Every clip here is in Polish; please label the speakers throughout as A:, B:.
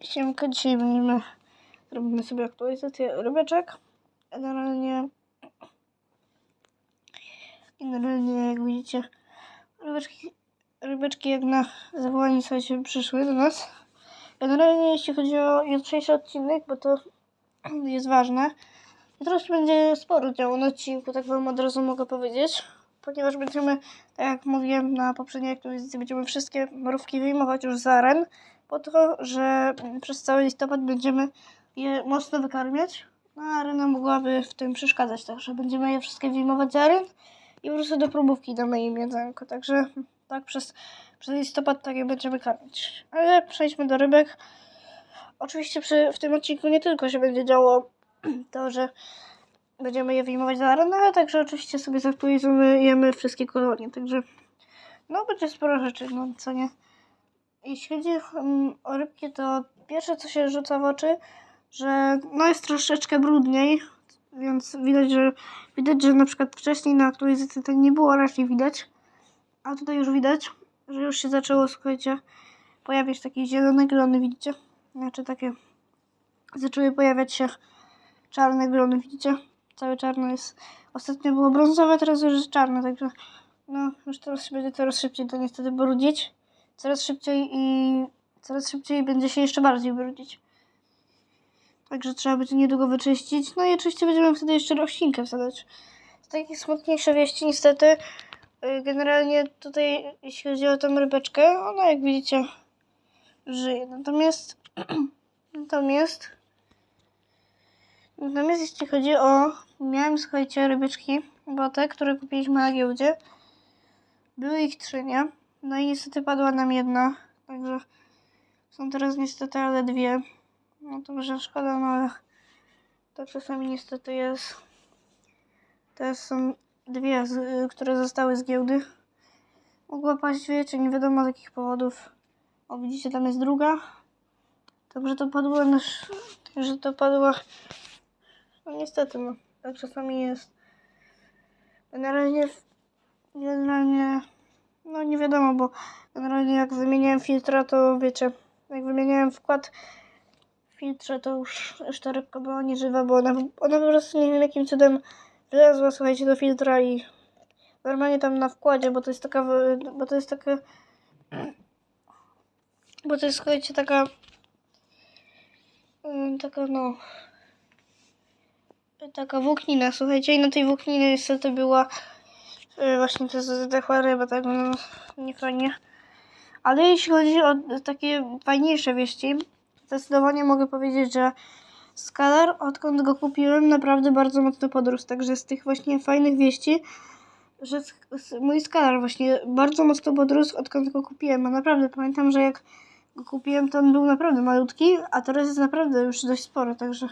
A: odcinka. Dzisiaj będziemy, robimy sobie aktualizację rybeczek. Generalnie, generalnie jak widzicie, rybeczki, rybeczki jak na zawołanie słuchajcie przyszły do nas. Generalnie jeśli chodzi o jutrzejszy odcinek, bo to jest ważne, jutro będzie sporo działo na odcinku, tak wam od razu mogę powiedzieć, ponieważ będziemy, tak jak mówiłem na poprzedniej aktualizacji, będziemy wszystkie mrówki wyjmować już z aren, po to, że przez cały listopad będziemy je mocno wykarmiać, no a arena mogłaby w tym przeszkadzać, także będziemy je wszystkie wyjmować z aren i po prostu do próbówki damy im jedzonko, także tak przez, przez listopad tak je będziemy karmić. Ale przejdźmy do rybek. Oczywiście przy, w tym odcinku nie tylko się będzie działo to, że będziemy je wyjmować z aren, ale także oczywiście sobie zaktualizujemy wszystkie kolonie, także no będzie sporo rzeczy, no co nie. Jeśli chodzi mm, o rybki, to pierwsze co się rzuca w oczy, że no jest troszeczkę brudniej, więc widać, że widać, że na przykład wcześniej na aktualizacji to nie było raczej widać, a tutaj już widać, że już się zaczęło, słuchajcie, pojawiać takie zielone glony, widzicie? Znaczy takie zaczęły pojawiać się czarne glony, widzicie? Całe czarno jest. Ostatnio było brązowe, teraz już jest czarne, także no już teraz się będzie coraz szybciej to niestety brudzić. Coraz szybciej i coraz szybciej będzie się jeszcze bardziej brudzić. Także trzeba będzie niedługo wyczyścić. No i oczywiście będziemy wtedy jeszcze roślinkę wsadzać. Z takich smutniejsze wieści niestety y, generalnie tutaj jeśli chodzi o tą rybeczkę, ona jak widzicie żyje. Natomiast natomiast natomiast jeśli chodzi o miałem słuchajcie rybeczki, bo te, które kupiliśmy na giełdzie były ich trzy, nie? No i niestety padła nam jedna, także są teraz niestety ale dwie. No to może szkoda, no ale tak czasami niestety jest. Teraz są dwie, y, które zostały z giełdy. Mogła paść, wiecie, nie wiadomo z jakich powodów. O, widzicie, tam jest druga. Także to padło nasz... Także to padło... No niestety, no. Tak czasami jest. Generalnie... Generalnie... Nie wiadomo, bo generalnie jak wymieniałem filtra, to wiecie... Jak wymieniałem wkład w filtrze, to już, już ta rybka była nieżywa, bo ona, ona po prostu nie wiem jakim cudem wlazła, słuchajcie, do filtra i normalnie tam na wkładzie, bo to jest taka, bo to jest taka, bo to jest, słuchajcie, taka, mm, taka, no, taka włóknina, słuchajcie, i na tej włókninie niestety była właśnie to zdechła ryba, tak, no, nie fajnie. Ale jeśli chodzi o takie fajniejsze wieści, zdecydowanie mogę powiedzieć, że Skalar, odkąd go kupiłem, naprawdę bardzo mocno podrósł. Także z tych właśnie fajnych wieści, że mój Skalar właśnie bardzo mocno podrósł, odkąd go kupiłem. A naprawdę pamiętam, że jak go kupiłem, to on był naprawdę malutki, a teraz jest naprawdę już dość spory. Także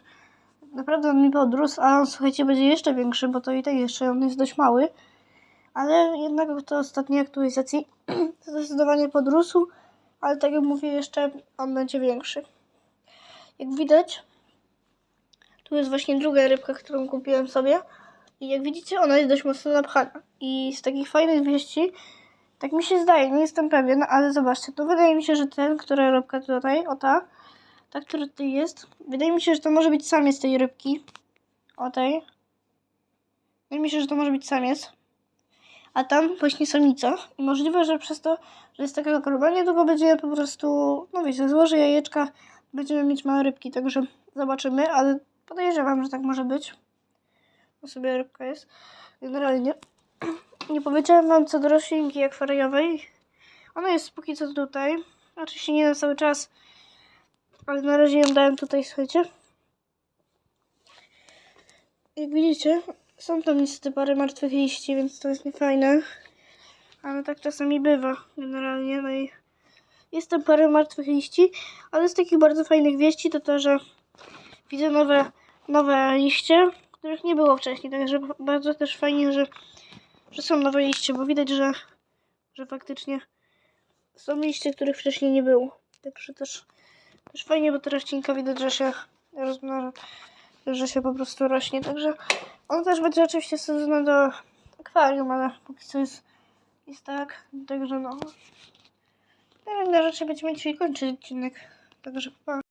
A: naprawdę on mi podrósł, a on słuchajcie, będzie jeszcze większy, bo to i tak jeszcze on jest dość mały. Ale jednak w tej ostatniej aktualizacji zdecydowanie podrósł, ale tak jak mówię, jeszcze on będzie większy. Jak widać, tu jest właśnie druga rybka, którą kupiłem sobie. I jak widzicie, ona jest dość mocno napchana. I z takich fajnych wieści, tak mi się zdaje, nie jestem pewien, ale zobaczcie, to wydaje mi się, że ten, która rybka tutaj, o ta, ta, która tutaj jest, wydaje mi się, że to może być samiec tej rybki. O tej. Wydaje mi się, że to może być samiec. A tam właśnie samica. I możliwe, że przez to, że jest taka choroba, niedługo będzie po prostu, no wiecie, złoży jajeczka, będziemy mieć małe rybki, także zobaczymy, ale podejrzewam, że tak może być. To sobie rybka jest. Generalnie nie powiedziałem wam co do roślinki akwariowej. Ona jest póki co tutaj. Oczywiście nie na cały czas, ale na razie ją dałem tutaj, słuchajcie. Jak widzicie, są tam niestety parę martwych liści, więc to jest niefajne. Ale tak czasami bywa generalnie. No i jest tam parę martwych liści, ale z takich bardzo fajnych wieści to to, że widzę nowe, nowe liście, których nie było wcześniej. Także bardzo też fajnie, że, że są nowe liście, bo widać, że, że faktycznie są liście, których wcześniej nie było. Także też, też fajnie, bo ta roślinka widać, że się rozmnaża, że się po prostu rośnie. Także on też będzie oczywiście wsadzony do akwarium, ale póki co jest, jest tak. Także no. Na rzeczy będziemy dzisiaj kończyć odcinek. Także pa.